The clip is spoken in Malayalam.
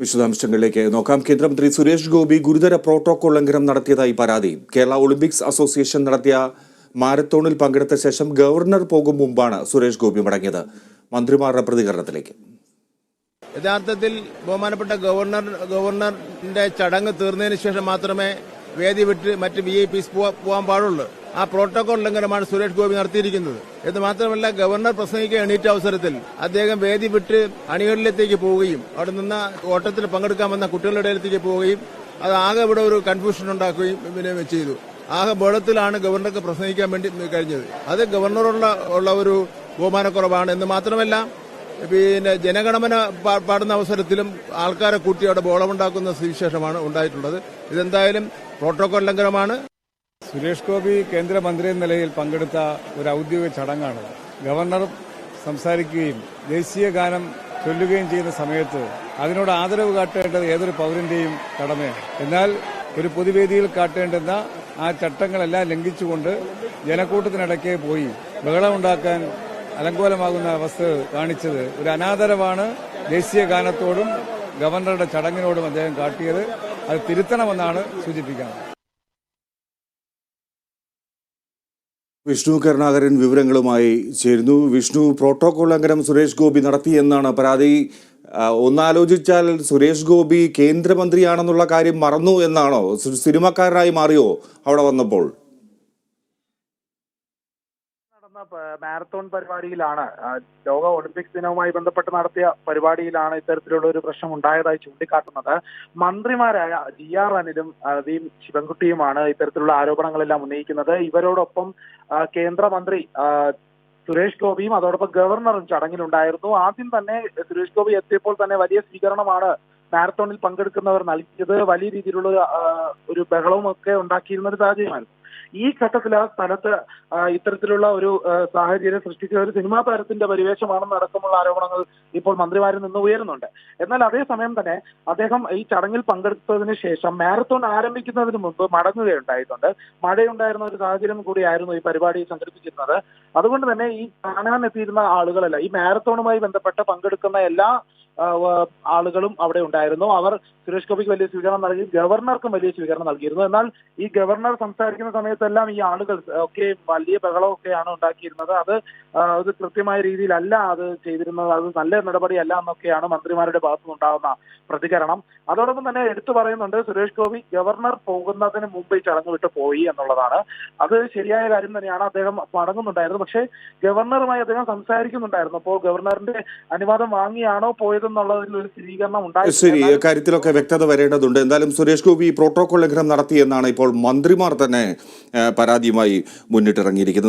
വിശദാംശങ്ങളിലേക്ക് നോക്കാം. കേന്ദ്രമന്ത്രി സുരേഷ് ഗോപി ഗുരുതര പ്രോട്ടോകോൾ ലംഘനം നടത്തിയതായി പരാതി. കേരള ഒളിമ്പിക്സ് അസോസിയേഷൻ നടത്തിയ മാരത്തോണിൽ പങ്കെടുത്ത ശേഷം ഗവർണർ പോകും മുമ്പാണ് സുരേഷ് ഗോപി മടങ്ങിയത്. മന്ത്രിമാരുടെ പ്രതികരണത്തിലേക്ക്. യഥാർത്ഥത്തിൽ ബഹുമാനപ്പെട്ട ഗവർണർ ഗവർണറിന്റെ ചടങ്ങ് തീർന്നതിന് ശേഷം മാത്രമേ വേദി വിട്ട് മറ്റ് വി ഐ പിസ് പോകാൻ പാടുള്ളൂ. ആ പ്രോട്ടോകോൾ ലംഘനമാണ് സുരേഷ് ഗോപി നടത്തിയിരിക്കുന്നത്? എന്ന് മാത്രമല്ല ഗവർണർ പ്രസംഗിക്കാൻ എണീറ്റ അവസരത്തിൽ അദ്ദേഹം വേദി വിട്ട് അണികളിലേക്ക് പോവുകയും അവിടെ നിന്ന് ഓട്ടത്തിൽ പങ്കെടുക്കാൻ വന്ന കുട്ടികളുടെ ഇടയിലേക്ക് പോവുകയും അത് ആകെ ഇവിടെ ഒരു കൺഫ്യൂഷൻ ഉണ്ടാക്കുകയും പിന്നെ ചെയ്തു. ആകെ ബോധത്തിലാണ് ഗവർണർക്ക് പ്രസംഗിക്കാൻ വേണ്ടി കഴിഞ്ഞത്. അത് ഗവർണറുള്ള ഉള്ള ഒരു ബഹുമാനക്കുറവാണ്. എന്ന് മാത്രമല്ല പിന്നെ ജനഗണമന പാടുന്ന അവസരത്തിലും ആൾക്കാരെ കൂട്ടി അവിടെ ബോളമുണ്ടാക്കുന്ന സുവിശേഷമാണ് ഉണ്ടായിട്ടുള്ളത്. ഇതെന്തായാലും പ്രോട്ടോകോൾ ലംഘനമാണ്. സുരേഷ് ഗോപി കേന്ദ്രമന്ത്രി എന്ന നിലയിൽ പങ്കെടുത്ത ഒരു ഔദ്യോഗിക ചടങ്ങാണ്. ഗവർണർ സംസാരിക്കുകയും ദേശീയ ഗാനം ചൊല്ലുകയും ചെയ്യുന്ന സമയത്ത് അതിനോട് ആദരവ് കാട്ടേണ്ടത് ഏതൊരു പൗരന്റെയും കടമയാണ്. എന്നാൽ ഒരു പൊതുവേദിയിൽ കാട്ടേണ്ടുന്ന ആ ചട്ടങ്ങളെല്ലാം ലംഘിച്ചുകൊണ്ട് ജനക്കൂട്ടത്തിനിടയ്ക്ക് പോയി ബഹളമുണ്ടാക്കാൻ അലങ്കോലമാകുന്ന അവസ്ഥ കാണിച്ചത് ഒരു അനാദരവാണ് ദേശീയ ഗാനത്തോടും ഗവർണറുടെ ചടങ്ങിനോടും അദ്ദേഹം കാട്ടിയത്. അത് തിരുത്തണമെന്നാണ് സൂചിപ്പിക്കുന്നത്. വിഷ്ണു കരുണാകരൻ വിവരങ്ങളുമായി ചേരുന്നു. വിഷ്ണു പ്രോട്ടോകോൾ ലംഘനം സുരേഷ് ഗോപി നടത്തിയെന്നാണ് പരാതി. ഒന്നാലോചിച്ചാൽ സുരേഷ് ഗോപി കേന്ദ്രമന്ത്രിയാണെന്നുള്ള കാര്യം മറന്നു എന്നാണോ? സിനിമക്കാരനായി മാറിയോ അവിടെ വന്നപ്പോൾ? മാരത്തോൺ പരിപാടിയിലാണ്. ലോക ഒളിമ്പിക്സ് ദിനവുമായി ബന്ധപ്പെട്ട് നടത്തിയ പരിപാടിയിലാണ് ഇത്തരത്തിലുള്ള ഒരു പ്രശ്നം ഉണ്ടായതായി ചൂണ്ടിക്കാട്ടുന്നത്. മന്ത്രിമാരായ ജി ആർ അനിലും വി ശിവൻകുട്ടിയുമാണ് ഇത്തരത്തിലുള്ള ആരോപണങ്ങളെല്ലാം ഉന്നയിക്കുന്നത്. ഇവരോടൊപ്പം കേന്ദ്രമന്ത്രി സുരേഷ് ഗോപിയും അതോടൊപ്പം ഗവർണറും ചടങ്ങിലുണ്ടായിരുന്നു. ആദ്യം തന്നെ സുരേഷ് ഗോപി എത്തിയപ്പോൾ തന്നെ വലിയ സ്വീകരണമാണ് മാരത്തോണിൽ പങ്കെടുക്കുന്നവർ നൽകിയത്. വലിയ രീതിയിലുള്ള ഒരു, ബഹളവും ഒക്കെ ഉണ്ടാക്കിയിരുന്ന ഒരു സാഹചര്യമായിരുന്നു. ഈ ഘട്ടത്തിൽ ആ സ്ഥലത്ത് ഇത്തരത്തിലുള്ള ഒരു സാഹചര്യം സൃഷ്ടിച്ച ഒരു സിനിമാ താരത്തിന്റെ പരിവേഷമാണെന്ന് അടക്കമുള്ള ആരോപണങ്ങൾ ഇപ്പോൾ മന്ത്രിമാരിൽ നിന്ന് ഉയരുന്നുണ്ട്. എന്നാൽ അതേസമയം തന്നെ അദ്ദേഹം ഈ ചടങ്ങിൽ പങ്കെടുത്തതിന് ശേഷം മാരത്തോൺ ആരംഭിക്കുന്നതിന് മുമ്പ് മടങ്ങുകയുണ്ടായിട്ടുണ്ട്. മഴയുണ്ടായിരുന്ന ഒരു സാഹചര്യം കൂടിയായിരുന്നു ഈ പരിപാടി സംഘടിപ്പിച്ചിരുന്നത്. അതുകൊണ്ട് തന്നെ ഈ കാണാനെത്തിയിരുന്ന ആളുകളല്ല ഈ മാരത്തോണുമായി ബന്ധപ്പെട്ട് പങ്കെടുക്കുന്ന എല്ലാ ആളുകളും അവിടെ ഉണ്ടായിരുന്നു. അവർ സുരേഷ് ഗോപിക്ക് വലിയ സ്വീകരണം നൽകി ഗവർണർക്കും വലിയ സ്വീകരണം നൽകിയിരുന്നു. എന്നാൽ ഈ ഗവർണർ സംസാരിക്കുന്ന സമയത്തെല്ലാം ഈ ആളുകൾ ഒക്കെ വലിയ ബഹളമൊക്കെയാണ് ഉണ്ടാക്കിയിരുന്നത്. അത് ഒരു കൃത്യമായ രീതിയിലല്ല അത് ചെയ്തിരുന്നത്. അത് നല്ല നടപടിയല്ല എന്നൊക്കെയാണ് മന്ത്രിമാരുടെ ഭാഗത്തുനിന്നുണ്ടാകുന്ന പ്രതികരണം. അതോടൊപ്പം തന്നെ എടുത്തു പറയുന്നുണ്ട് സുരേഷ് ഗോപി ഗവർണർ പോകുന്നതിന് മുമ്പ് ചടങ്ങ് വിട്ട് പോയി എന്നുള്ളതാണ്. അത് ശരിയായ കാര്യം തന്നെയാണ്. അദ്ദേഹം മടങ്ങുന്നുണ്ടായിരുന്നു. പക്ഷേ ഗവർണറുമായി അദ്ദേഹം സംസാരിക്കുന്നുണ്ടായിരുന്നു. അപ്പോൾ ഗവർണറിന്റെ അനുവാദം വാങ്ങിയാണോ പോയതെന്നുള്ളതിൽ ഒരു സ്ഥിരീകരണം ശരി കാര്യത്തിലൊക്കെ വ്യക്തത വരേണ്ടതുണ്ട്. എന്തായാലും സുരേഷ് ഗോപി പ്രോട്ടോകോൾ ലംഘനം നടത്തിയെന്നാണ് ഇപ്പോൾ മന്ത്രിമാർ തന്നെ പരാതിയുമായി മുന്നിട്ടിറങ്ങിയിരിക്കുന്നത്.